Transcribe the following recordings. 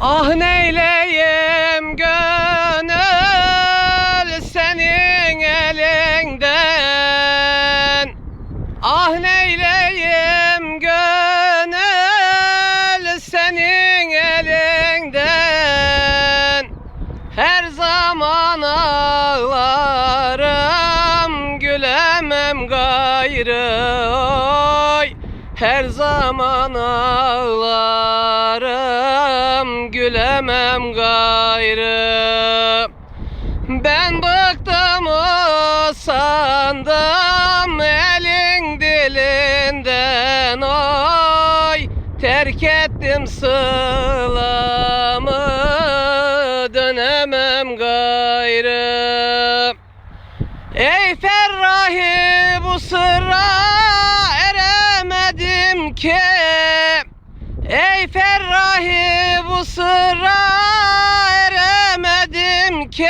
Ah neyleyim gönül senin elinden? Ah neyleyim gönül senin elinden? Her zaman ağlarım gülemem gayrı oy. Her zaman ağlarım gülemem gayrı. Ben bıktım sandım elin dilinden oy. Terk ettim sılamı dönemem gayrı. Ey Ferrahi bu sıra eremedim ki. Ey Ferrahi bu sıra ki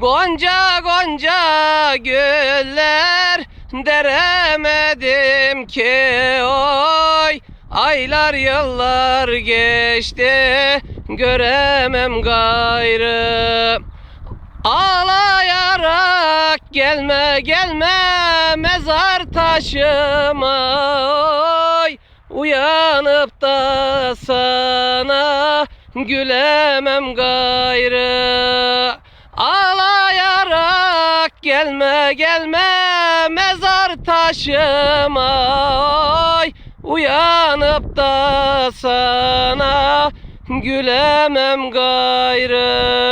Gonca gonca güller deremedim ki oy. Aylar yıllar geçti göremem gayrı. Ağlayarak gelme gelme mezar taşıma oy. Uyanıp da sana gülemem gayrı. Ağlayarak gelme gelme mezar taşıma. Oy Uyanıp da sana gülemem gayrı